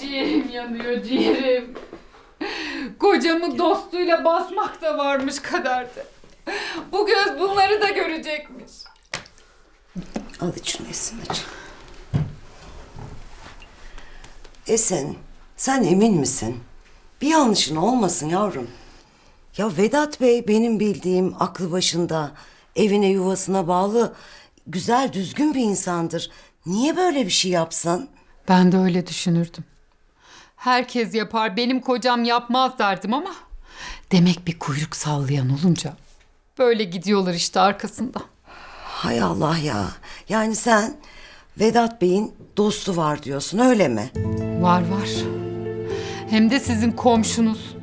ciğerim yanıyor ciğerim. Kocamı dostuyla basmak da varmış kaderde. Bu göz bunları da görecekmiş. Al içine Esin aç. Esin, sen emin misin? Bir yanlışın olmasın yavrum. Ya Vedat Bey benim bildiğim aklı başında, evine yuvasına bağlı, güzel düzgün bir insandır. Niye böyle bir şey yapsın? Ben de öyle düşünürdüm. Herkes yapar, benim kocam yapmaz derdim ama demek bir kuyruk sallayan olunca böyle gidiyorlar işte arkasında. Hay Allah ya. Yani sen Vedat Bey'in dostu var diyorsun öyle mi? Var var. Hem de sizin komşunuz.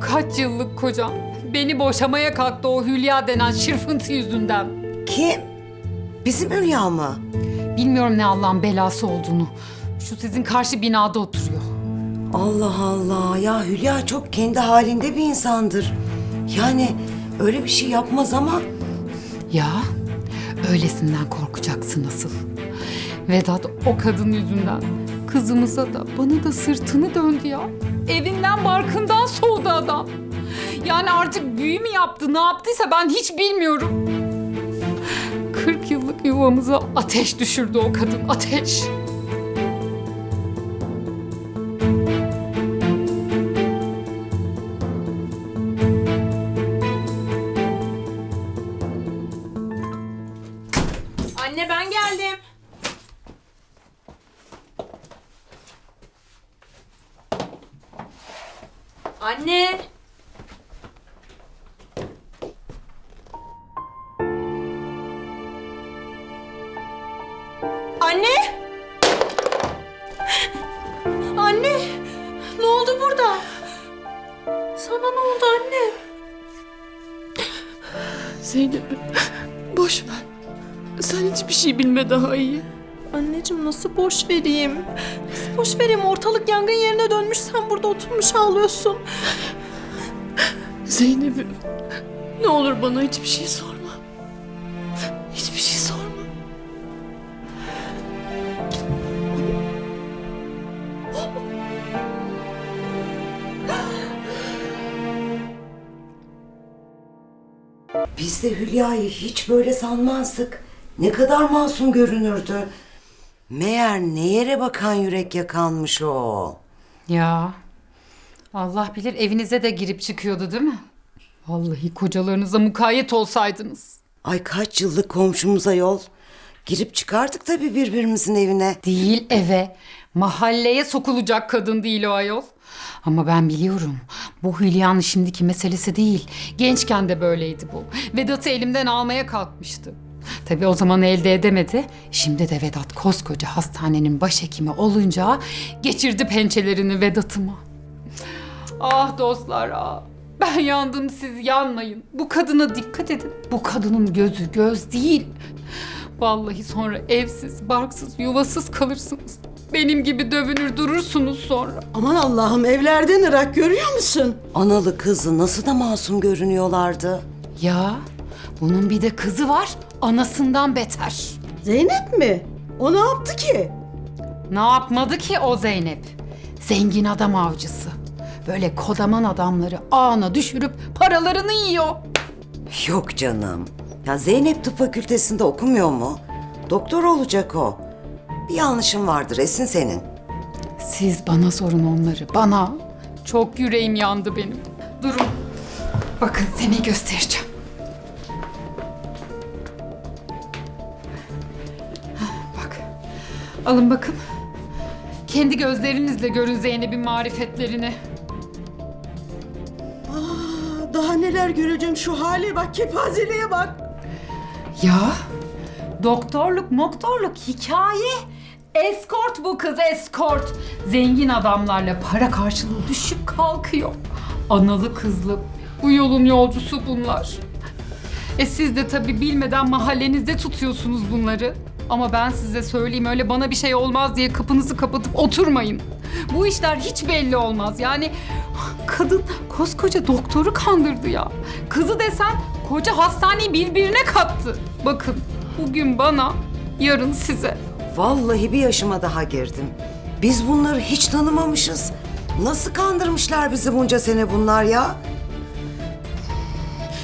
Kaç yıllık kocam beni boşamaya kalktı o Hülya denen şırfıntı yüzünden. Kim? Bizim Hülya mı? Bilmiyorum ne Allah'ın belası olduğunu. Şu sizin karşı binada oturuyor. Allah Allah ya Hülya çok kendi halinde bir insandır. Yani öyle bir şey yapmaz ama Ya öylesinden korkacaksın asıl. Vedat o kadın yüzünden kızımıza da bana da sırtını döndü ya. Evinden barkından soğudu adam. Yani artık büyü mü yaptı ne yaptıysa ben hiç bilmiyorum. 40 yıllık yuvamıza ateş düşürdü o kadın ateş. Anne. Anne. Anne. Ne oldu burada? Sana ne oldu anne? Zeynep'im boş ver. Sen hiçbir şey bilme daha iyi. Anneciğim nasıl boş vereyim? Nasıl boş vereyim? Ortalık yangın yerine dönmüş sen burada oturmuş ağlıyorsun. Zeynep'im ne olur bana hiçbir şey sorma. Hiçbir şey sorma. biz de Hülya'yı hiç böyle sanmazdık. Ne kadar masum görünürdü. Meğer ne yere bakan yürek yakanmış o. Ya Allah bilir evinize de girip çıkıyordu değil mi? Vallahi kocalarınıza mukayyet olsaydınız. Ay kaç yıllık komşumuza yol. Girip çıkardık tabii birbirimizin evine. Değil eve, mahalleye sokulacak kadın değil o ayol. Ama ben biliyorum. Bu Hülya'nın şimdiki meselesi değil. Gençken de böyleydi bu. Vedat'ı elimden almaya kalkmıştı. Tabii o zaman elde edemedi. Şimdi de Vedat koskoca hastanenin başhekimi olunca geçirdi pençelerini Vedat'ıma. Ah dostlar ah. Ben yandım siz yanmayın. Bu kadına dikkat edin. Bu kadının gözü göz değil. Vallahi sonra evsiz, barksız, yuvasız kalırsınız. Benim gibi dövünür durursunuz sonra. Aman Allah'ım evlerden ırak görüyor musun? Analı kızı nasıl da masum görünüyorlardı. Ya bunun bir de kızı var, anasından beter. Zeynep mi? O ne yaptı ki? Ne yapmadı ki o Zeynep? Zengin adam avcısı. Böyle kodaman adamları ağına düşürüp paralarını yiyor. Yok canım. Ya Zeynep tıp fakültesinde okumuyor mu? Doktor olacak o. Bir yanlışın vardır Esin senin. Siz bana sorun onları, bana. Çok yüreğim yandı benim. Durun. Bakın seni göstereceğim. Alın bakın. Kendi gözlerinizle görün Zeynep'in marifetlerini. Aa, daha neler göreceğim şu hale bak kepazeliğe bak. Ya doktorluk moktorluk hikaye. Eskort bu kız eskort. Zengin adamlarla para karşılığı düşüp kalkıyor. Analı kızlı. Bu yolun yolcusu bunlar. E siz de tabii bilmeden mahallenizde tutuyorsunuz bunları. Ama ben size söyleyeyim öyle bana bir şey olmaz diye kapınızı kapatıp oturmayın. Bu işler hiç belli olmaz. Yani kadın koskoca doktoru kandırdı ya. Kızı desen koca hastaneyi birbirine kattı. Bakın bugün bana, yarın size. Vallahi bir yaşıma daha girdim. Biz bunları hiç tanımamışız. Nasıl kandırmışlar bizi bunca sene bunlar ya?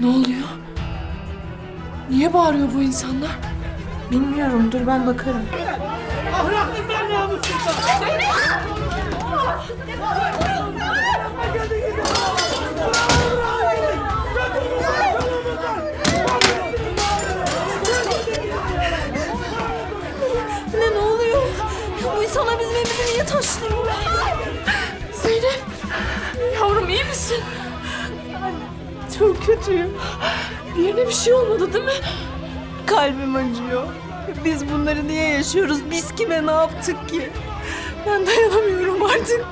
Ne oluyor? Niye bağırıyor bu insanlar? Bilmiyorum dur ben bakarım. Ne ne oluyor? Bu insanlar bizim evimizi niye taşlıyor? Zeynep! Yavrum iyi misin? Çok kötüyüm. Bir yerine bir şey olmadı değil mi? Kalbim acıyor. Biz bunları niye yaşıyoruz? Biz kime ne yaptık ki? Ben dayanamıyorum artık.